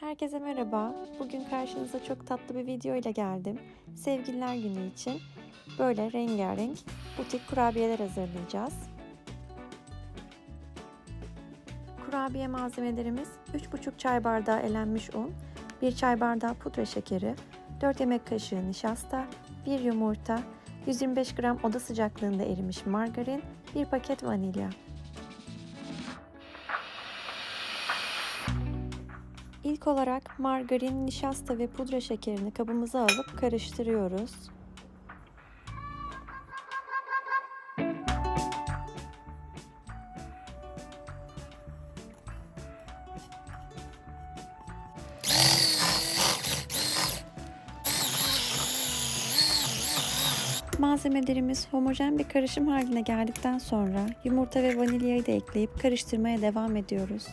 Herkese merhaba. Bugün karşınıza çok tatlı bir video ile geldim. Sevgililer günü için böyle rengarenk butik kurabiyeler hazırlayacağız. Kurabiye malzemelerimiz 3,5 çay bardağı elenmiş un, 1 çay bardağı pudra şekeri, 4 yemek kaşığı nişasta, 1 yumurta, 125 gram oda sıcaklığında erimiş margarin, 1 paket vanilya. İlk olarak margarin, nişasta ve pudra şekerini kabımıza alıp karıştırıyoruz. Malzemelerimiz homojen bir karışım haline geldikten sonra yumurta ve vanilyayı da ekleyip karıştırmaya devam ediyoruz.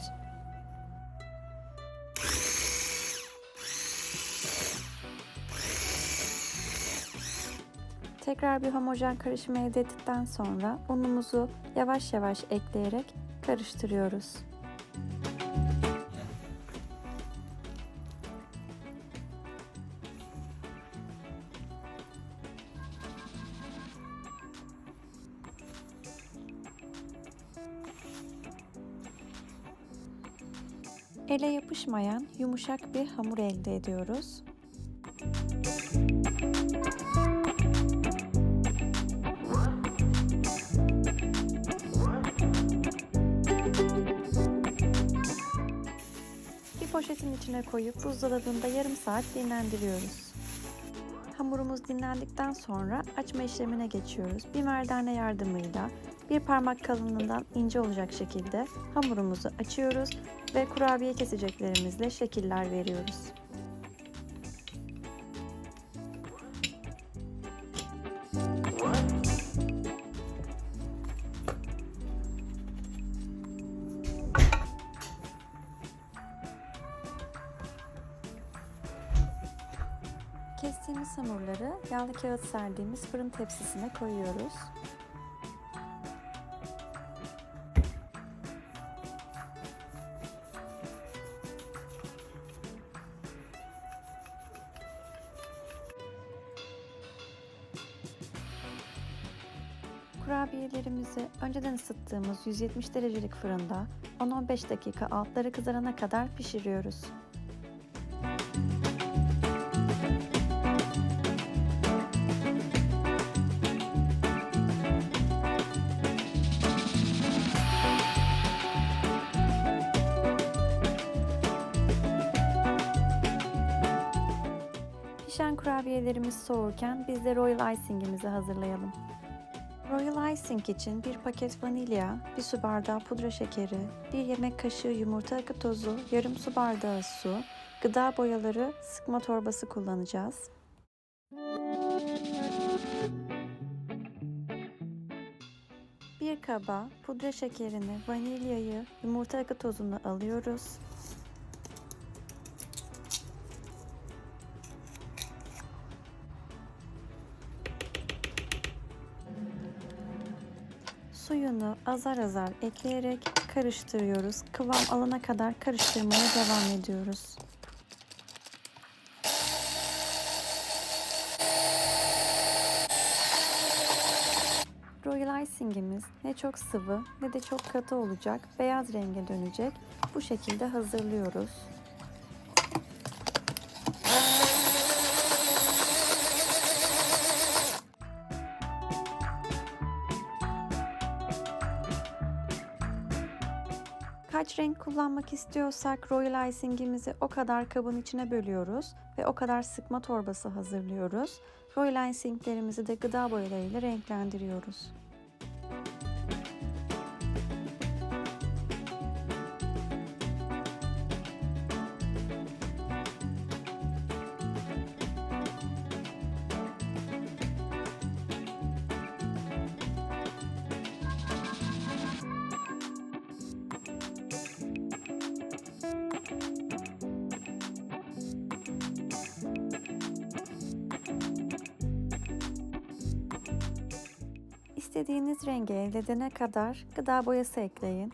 Tekrar bir homojen karışım elde ettikten sonra unumuzu yavaş yavaş ekleyerek karıştırıyoruz. Ele yapışmayan yumuşak bir hamur elde ediyoruz. Poşetin içine koyup buzdolabında yarım saat dinlendiriyoruz. Hamurumuz dinlendikten sonra açma işlemine geçiyoruz. Bir merdane yardımıyla bir parmak kalınlığından ince olacak şekilde hamurumuzu açıyoruz ve kurabiye keseceklerimizle şekiller veriyoruz. Hamurları yağlı kağıt serdiğimiz fırın tepsisine koyuyoruz. Kurabiyelerimizi önceden ısıttığımız 170 derecelik fırında 10-15 dakika altları kızarana kadar pişiriyoruz. Pişen kurabiyelerimiz soğurken biz de royal icing'imizi hazırlayalım. Royal icing için bir paket vanilya, bir su bardağı pudra şekeri, bir yemek kaşığı yumurta akı tozu, yarım su bardağı su, gıda boyaları, sıkma torbası kullanacağız. Bir kaba pudra şekerini, vanilyayı, yumurta akı tozunu alıyoruz. Azar azar ekleyerek karıştırıyoruz. Kıvam alana kadar karıştırmaya devam ediyoruz. Royal icing'imiz ne çok sıvı ne de çok katı olacak. Beyaz renge dönecek. Bu şekilde hazırlıyoruz. Renk kullanmak istiyorsak royal icing'imizi o kadar kabın içine bölüyoruz ve o kadar sıkma torbası hazırlıyoruz. Royal icing'lerimizi de gıda boyalarıyla renklendiriyoruz. İstediğiniz rengi elde edene kadar gıda boyası ekleyin.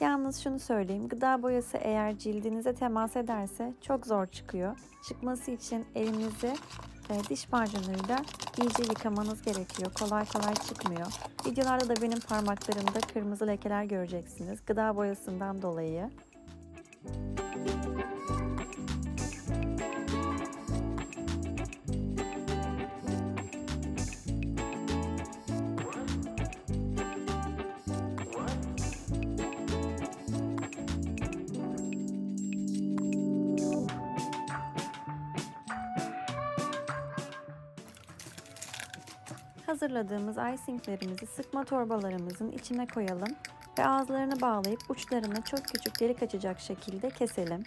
Yalnız şunu söyleyeyim, gıda boyası eğer cildinize temas ederse çok zor çıkıyor. Çıkması için elinizi e, diş macunuyla iyice yıkamanız gerekiyor. Kolay kolay çıkmıyor. Videolarda da benim parmaklarımda kırmızı lekeler göreceksiniz. Gıda boyasından dolayı. Hazırladığımız icinglerimizi sıkma torbalarımızın içine koyalım ve ağızlarını bağlayıp uçlarını çok küçük delik açacak şekilde keselim.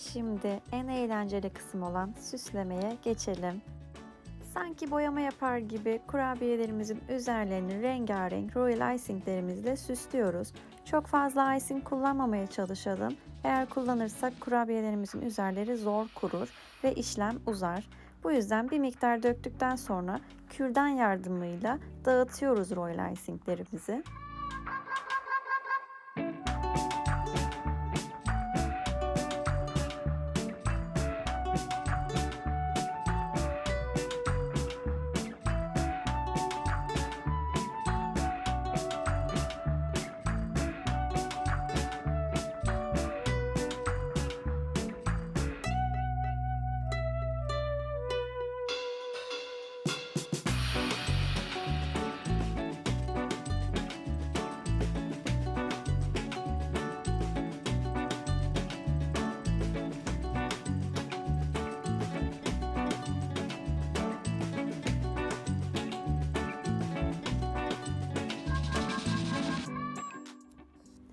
Şimdi en eğlenceli kısım olan süslemeye geçelim. Sanki boyama yapar gibi kurabiyelerimizin üzerlerini rengarenk royal icinglerimizle süslüyoruz. Çok fazla icing kullanmamaya çalışalım. Eğer kullanırsak kurabiyelerimizin üzerleri zor kurur ve işlem uzar. Bu yüzden bir miktar döktükten sonra kürdan yardımıyla dağıtıyoruz royal icinglerimizi.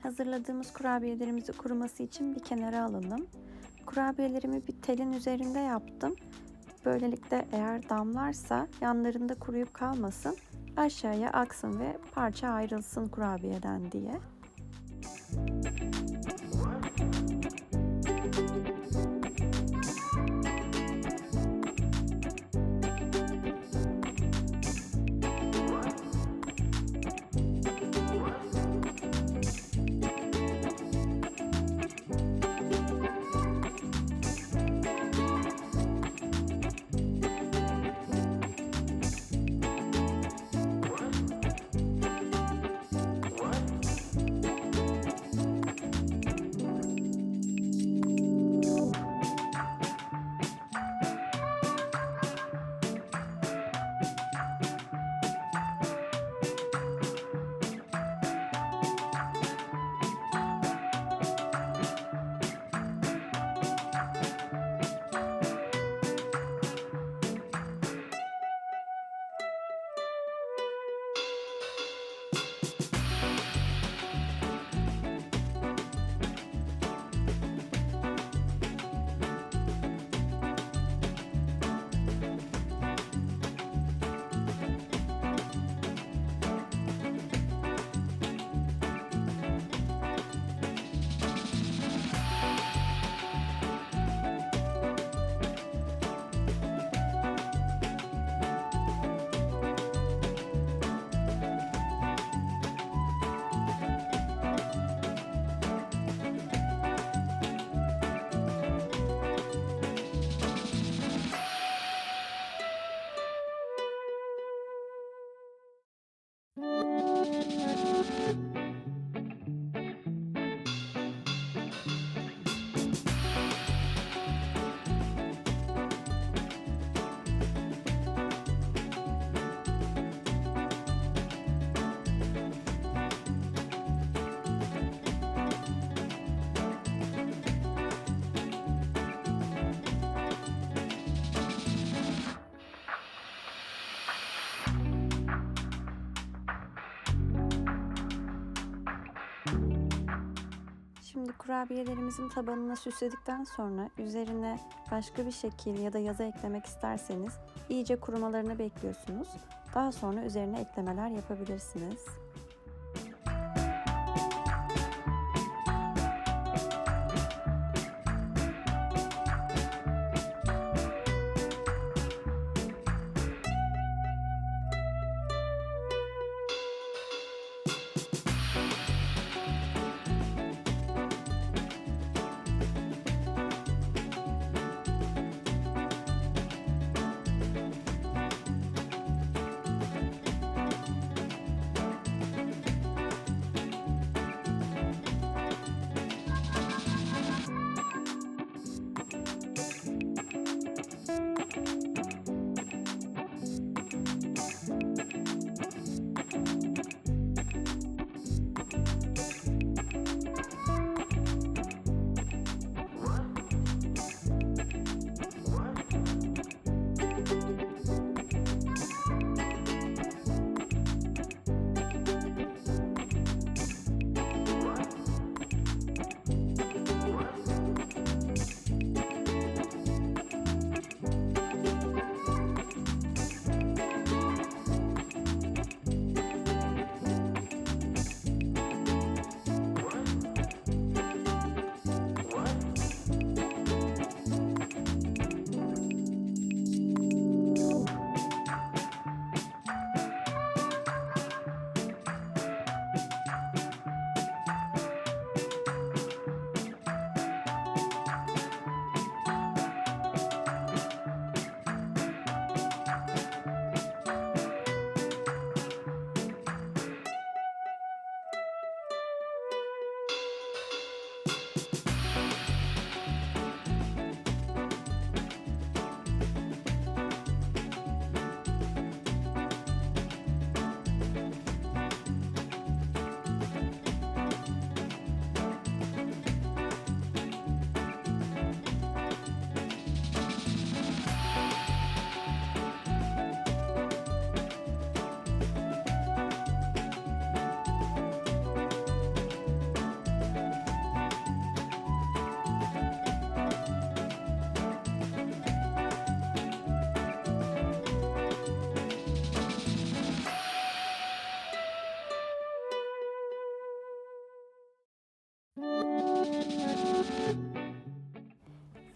Hazırladığımız kurabiyelerimizi kuruması için bir kenara alalım. Kurabiyelerimi bir telin üzerinde yaptım. Böylelikle eğer damlarsa yanlarında kuruyup kalmasın, aşağıya aksın ve parça ayrılsın kurabiyeden diye. Şimdi kurabiyelerimizin tabanını süsledikten sonra üzerine başka bir şekil ya da yazı eklemek isterseniz iyice kurumalarını bekliyorsunuz. Daha sonra üzerine eklemeler yapabilirsiniz.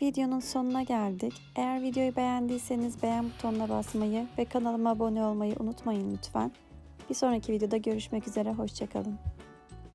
Videonun sonuna geldik. Eğer videoyu beğendiyseniz beğen butonuna basmayı ve kanalıma abone olmayı unutmayın lütfen. Bir sonraki videoda görüşmek üzere, hoşçakalın.